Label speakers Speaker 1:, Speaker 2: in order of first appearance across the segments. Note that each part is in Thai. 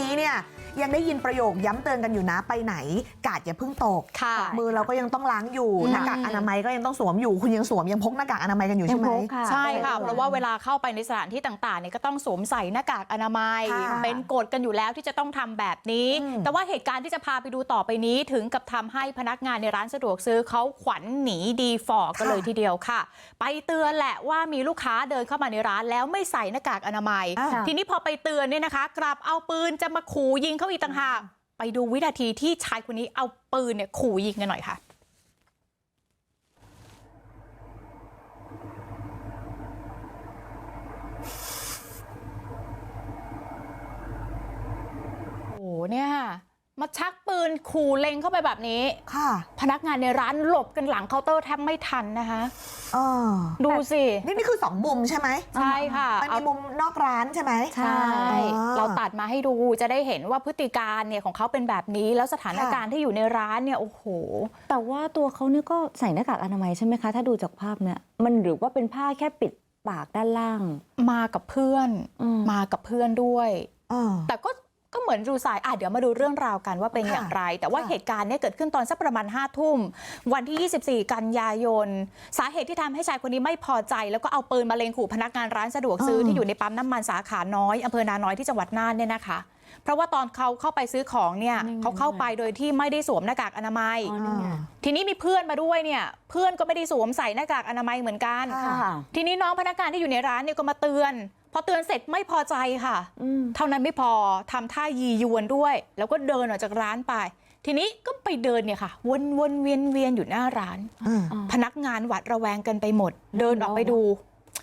Speaker 1: นี้เนี่ย ยังได้ยินประโยคย้ำเตือนกันอยู่นะไปไหน กาดอย่าเพิ่งตก
Speaker 2: ค่ะ
Speaker 1: มือเราก็ยังต้องล้างอยู่
Speaker 2: อืม
Speaker 1: หน้ากากอนามัยก็ยังต้องสวมอยู่ คุณยังสวมยังพกหน้ากากอนามัยกันอยู่ใช่ไหม
Speaker 3: ยังพกค่ะ
Speaker 2: ใช่ค่ะ เพราะว่าเวลาเข้าไปในสถานที่ต่างๆเนี่ยก็ต้องสวมใส่หน้ากากอนามัย
Speaker 1: ค่ะ
Speaker 2: เป็นกฎกันอยู่แล้วที่จะต้องทำแบบนี้
Speaker 1: อืม
Speaker 2: แต่ว่าเหตุการณ์ที่จะพาไปดูต่อไปนี้ถึงกับทำให้พนักงานในร้านสะดวกซื้อเขาขวัญหนีดีฟอกันเลยทีเดียวค่ะ ไปเตือนแหละว่ามีลูกค้าเดินเข้ามาในร้านแล้วไม่ใส่หน้ากากอนามัย
Speaker 1: อ่า
Speaker 2: ทีนี้พอไปเตือนเนี่ยนะคะ กลับเอาปืนจะมาขู่ยิงเขาอีกต่างหากไปดูวินาทีที่ชายคนนี้เอาปืนเนี่ยขู่ยิงกันหน่อยค่ะโอ้โหเนี่ย มาชักปืนขู่เล็งเข้าไปแบบนี้
Speaker 1: ค่ะ
Speaker 2: พนักงานในร้านหลบกันหลังเคาน์เตอร์แทบไม่ทันนะคะ
Speaker 1: เออ
Speaker 2: ดูสิ
Speaker 1: นี่นี่คือสองมุมใช่ไหม
Speaker 2: ใช่ค่ะ
Speaker 1: มัน
Speaker 2: เอา
Speaker 1: มีมุมนอกร้านใช่ไหม
Speaker 2: ใช่
Speaker 1: อ๋อ
Speaker 2: เราตัดมาให้ดูจะได้เห็นว่าพฤติการเนี่ยของเขาเป็นแบบนี้ แล้วสถานการณ์ที่อยู่ในร้านเนี่ยโอ้โห
Speaker 3: แต่ว่าตัวเขาเนี่ยก็ใส่หน้ากากอนามัยใช่ไหมคะ ถ้าดูจากภาพเนี่ยมันหรือว่าเป็นผ้าแค่ปิดปากด้านล่าง
Speaker 2: มากับเพื่อน
Speaker 3: อืม
Speaker 2: มากับเพื่อนด้วย
Speaker 1: เออ
Speaker 2: แต่ก็ ก็เหมือนดูสายอะเดี๋ยวมาดูเรื่องราวกันว่าเป็น
Speaker 1: ค่ะ
Speaker 2: อย่างไร แต่ว่า
Speaker 1: ค่ะ
Speaker 2: เหตุการณ์เนี่ยเกิดขึ้นตอนสักประมาณ5้าทุ่ม วันที่ 24 กันยายน สาเหตุที่ทำให้ชายคนนี้ไม่พอใจ แล้วก็เอาปืนมาเล็งขู่พนักงานร้านสะดวกซื้อที่อยู่ในปั๊มน้ำมันสาขาน้อยอำเภอนาน้อยที่จังหวัดน่านเนี่ยนะคะเพราะว่าตอนเขาเข้าไปซื้อของเนี่ย
Speaker 3: นี่ไง
Speaker 2: เขาเข้าไปโดยที่ไม่ได้สวมหน้ากากอนามัย
Speaker 3: อ๋อนี่ไง
Speaker 2: ทีนี้มีเพื่อนมาด้วยเนี่ย เพื่อนก็ไม่ได้สวมใส่หน้ากากอนามัยเหมือนกัน
Speaker 1: ค่ะ
Speaker 3: ค่ะ
Speaker 2: ทีนี้น้องพนักงานที่อยู่ในร้านเนี่ยก็มาเตือน พอเตือนเสร็จไม่พอใจค่ะ
Speaker 3: อืม
Speaker 2: เท่านั้นไม่พอทำท่ายียวนด้วย แล้วก็เดินออกจากร้านไป ทีนี้ก็ไปเดินเนี่ยค่ะ วนวนเวียนเวียนอยู่หน้าร้าน
Speaker 1: เออ
Speaker 2: พนักงานหวัดระแวงกันไปหมด เดินออกไปดู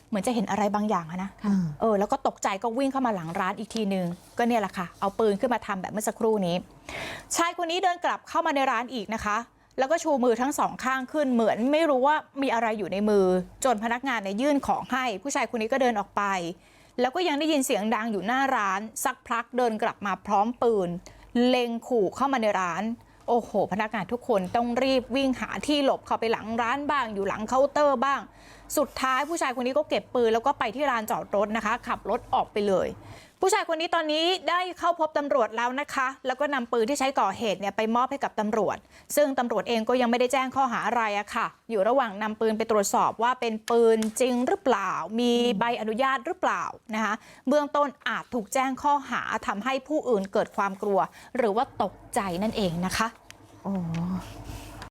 Speaker 2: เหมือนจะเห็นอะไรบางอย่างอะนะ
Speaker 1: ค่ะ
Speaker 2: เออ แล้วก็ตกใจก็วิ่งเข้ามาหลังร้านอีกทีนึง ก็เนี่ยแหละค่ะ เอาปืนขึ้นมาทำแบบเมื่อสักครู่นี้ ชายคนนี้เดินกลับเข้ามาในร้านอีกนะคะแล้วก็ชูมือทั้งสองข้างขึ้นเหมือนไม่รู้ว่ามีอะไรอยู่ในมือ จนพนักงานเนี่ยยื่นของให้ ผู้ชายคนนี้ก็เดินออกไป แล้วก็ยังได้ยินเสียงดังอยู่หน้าร้านสักพักเดินกลับมาพร้อมปืน เล็งขู่เข้ามาในร้าน โอ้โห พนักงานทุกคนต้องรีบวิ่งหาที่หลบเข้าไปหลังร้านบ้าง อยู่หลังเคาน์เตอร์บ้าง สุดท้ายผู้ชายคนนี้ก็เก็บปืนแล้วก็ไปที่ลานจอดรถนะคะ ขับรถออกไปเลย ผู้ชายคนนี้ตอนนี้ได้เข้าพบตำรวจแล้วนะคะ แล้วก็นำปืนที่ใช้ก่อเหตุเนี่ยไปมอบให้กับตำรวจ ซึ่งตำรวจเองก็ยังไม่ได้แจ้งข้อหาอะไรอะค่ะ อยู่ระหว่างนำปืนไปตรวจสอบว่าเป็นปืนจริงหรือเปล่า มีใบอนุญาตหรือเปล่านะคะเบื้องต้นอาจถูกแจ้งข้อหาทำให้ผู้อื่นเกิดความกลัว หรือว่าตกใจนั่นเองนะคะ
Speaker 1: โอ้